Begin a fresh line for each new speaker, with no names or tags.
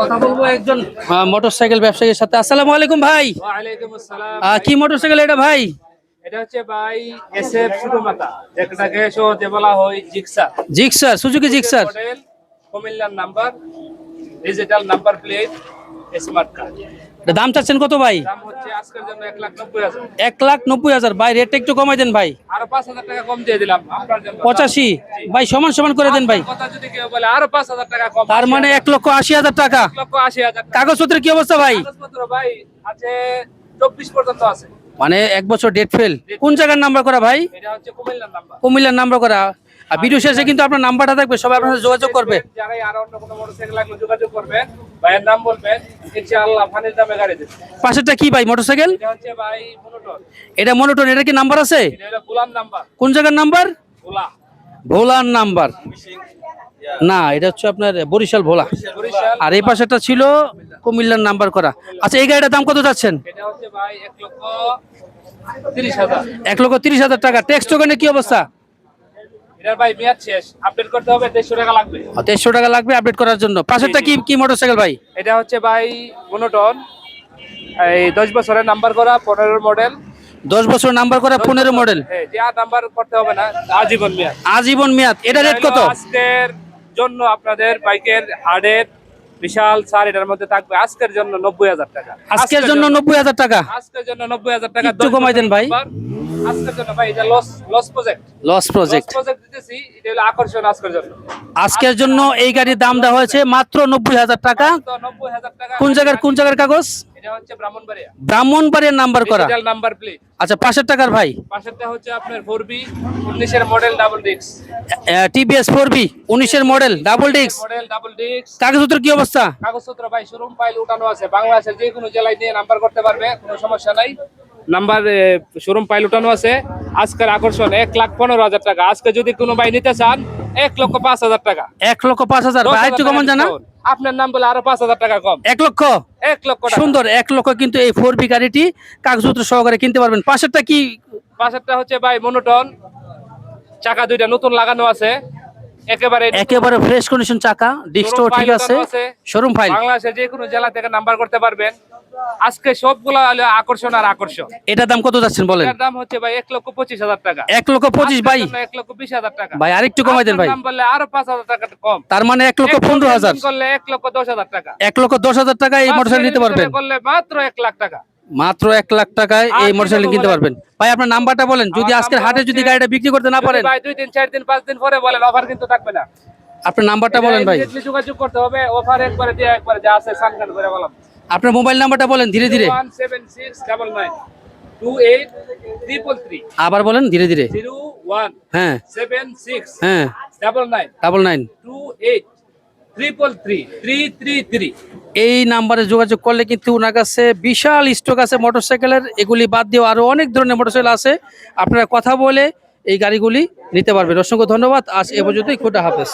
কথা বলব একজন মোটরসাইকেল ব্যবসায়ীর সাথে। আসসালামু আলাইকুম ভাই। কি মোটরসাইকেল এটা ভাই?
এটা হচ্ছে ভাই এসএফ ছোট মাথা যেটাকে সহজে বলা হয় Gixxer
Gixxer Suzuki Gixxer
model কুমিল্লার number digital number plate smart card
দাম চাচ্ছেন কত ভাই?
এক লাখ নব্বই হাজার।
ভাই রেটটা একটু কমাই দেন ভাই। পঁচাশি? ভাই সমান সমান করে দেন ভাই। তার মানে এক লক্ষ আশি হাজার টাকা। কাগজপত্রের কি অবস্থা ভাই?
চব্বিশ পর্যন্ত আছে।
মানে এক বছর ডেট ফেল কোন জায়গার নাম্বার করা ভাই?
কুমিল্লার নাম্বার।
কুমিল্লার নাম্বার করা। আর ভিডিও শেষে কিন্তু আপনার নাম্বারটা থাকবে সবাই আপনার সাথে যোগাযোগ করবে।
ভাইয়ের নাম বলবেন ইনশাআল্লাহ ফানির দামে গাড়ি দেবে
পাশেরটা কি ভাই মোটরসাইকেল?
এটা হচ্ছে ভাই মনোটন
এটা মনোটন এটা কি নাম্বার আছে?
এটা গোলাম নাম্বার।
কোন জায়গার নাম্বার?
গোলা
ভোলার নাম্বার। না এটা হচ্ছে আপনার বরিশাল ভোলা। আর এই পাশেটা ছিল কুমিল্লার নাম্বার করা। আচ্ছা এই গাড়িটার দাম কত যাচ্ছেন?
এটা হচ্ছে ভাই এক লক্ষ তিরিশ হাজার।
এক লক্ষ তিরিশ হাজার টাকা। টেক্সট ওখানে কি অবস্থা?
এটার ভাই মেয়াদ শেষ। আপডেট করতে হবে দেড়শো টাকা লাগবে।
দেড়শো টাকা লাগবে আপডেট করার জন্য। পাশেরটা কি কি মোটরসাইকেল ভাই?
এটা হচ্ছে ভাই মনোটন এই দশ বছরের নাম্বার করা পনেরো মডেল
দশ বছর নাম্বার করা পনেরো মডেল
নাম্বার করতে হবে না আজীবন মেয়াদ।
আজীবন মেয়াদ। এটা রেট কত?
আজকের জন্য আপনাদের বাইকের হার্ডের বিশাল ছাড় এটার মধ্যে থাকবে। আজকের জন্য নব্বই হাজার টাকা।
আজকের জন্য নব্বই হাজার টাকা?
আজকের জন্য নব্বই হাজার টাকা।
একটু কমাই দেন ভাই।
আজকের জন্য ভাই এটা loss loss project
loss project
project দিতেছি এটা হলো আকর্ষণ আজকের জন্য।
আজকের জন্য এই গাড়ির দাম দেওয়া হয়েছে মাত্র নব্বই হাজার টাকা। কোন জায়গার কোন জায়গার কাগজ?
এটা হচ্ছে ব্রাহ্মণবাড়িয়া।
ব্রাহ্মণবাড়ির নাম্বার করা।
ডিজিটাল নাম্বার প্লেট
আচ্ছা পাশের টাকার ভাই?
পাশেরটা হচ্ছে আপনার ফোর বি উনিশের মডেল ডাবল ডিক্স
model double disc
model double ডিক্স
কাগজপত্র কি অবস্থা?
কাগজপত্র ভাই শোরুম ফাইল উঠানো আছে। বাংলাদেশের যে কোনো জেলায় নিয়ে নাম্বার করতে পারবে কোনো সমস্যা নাই। নাম্বার শোরুম ফাইল উঠানো আছে। আজকের আকর্ষণ এক লাখ পনেরো হাজার টাকা। আজকে যদি কোনো ভাই নিতে চান এক লক্ষ পাঁচ হাজার টাকা।
এক লক্ষ পাঁচ হাজার। কমন জানা
আপনার নাম বলে আরও পাঁচ হাজার টাকা কম।
এক লক্ষ?
এক লক্ষ
সুন্দর এক লক্ষ কিন্তু এই ফোর বি গাড়িটি কাগজপত্র সহকারে কিনতে পারবেন। পাশেরটা কি?
পাশেরটা হচ্ছে ভাই মনোটন চাকা দুইটা নতুন লাগানো আছে। একেবারে
একেবারে ফ্রেশ কন্ডিশন চাকা ডিস্কটাও ঠিক আছে। শোরুম ফাইল
বাংলাদেশের যে কোনো জেলা থেকে নাম্বার করতে পারবেন। আজকে সবগুলা হলো আকর্ষণ আর আকর্ষণ।
এটার দাম কত যাচ্ছেন বলেন?
এটার দাম হচ্ছে ভাই এক লক্ষ পঁচিশ হাজার টাকা।
এক লক্ষ পঁচিশ ভাই।
এক লক্ষ বিশ হাজার টাকা।
ভাই আরেকটু কমাই দেন ভাই।
বললে আরও পাঁচ হাজার টাকা কম।
তার মানে এক লক্ষ পনেরো হাজার।
করলে এক লক্ষ দশ হাজার টাকা।
এক লক্ষ দশ হাজার টাকা এই মোটরসাইকেল নিতে পারবেন।
করলে মাত্র এক লাখ টাকা।
মাত্র এক লাখ টাকায় এই মোটরসাইকেল কিনতে? পারবেন। ভাই আপনার নাম্বারটা বলেন। যদি আজকের হাটে যদি গাড়িটা বিক্রি করতে না পারেন।
ভাই দুই দিন চার দিন পাঁচ দিন পরে বলেন অফার কিন্তু থাকবে না।
আপনার নাম্বারটা বলেন ভাই।
যোগাযোগ করতে হবে অফার একবারে দিয়ে একবারে যা আছে সানখান করে বললাম
আপনার মোবাইল নাম্বারটা বলেন ধীরে ধীরে। আবার বলেন ধীরে ধীরে। হ্যাঁ। হ্যাঁ।
Double nine
double nine
two eight triple three three three three
এই নাম্বারে যোগাযোগ করলে কিন্তু ওনার কাছে বিশাল স্টক আছে মোটরসাইকেলের এগুলি বাদ দিয়েও আরও অনেক ধরনের মোটরসাইকেল আছে। আপনারা কথা বলে এই গাড়িগুলি নিতে পারবেন। অসংখ্য ধন্যবাদ। আজ এ পর্যন্তই। খোটা হাফেজ।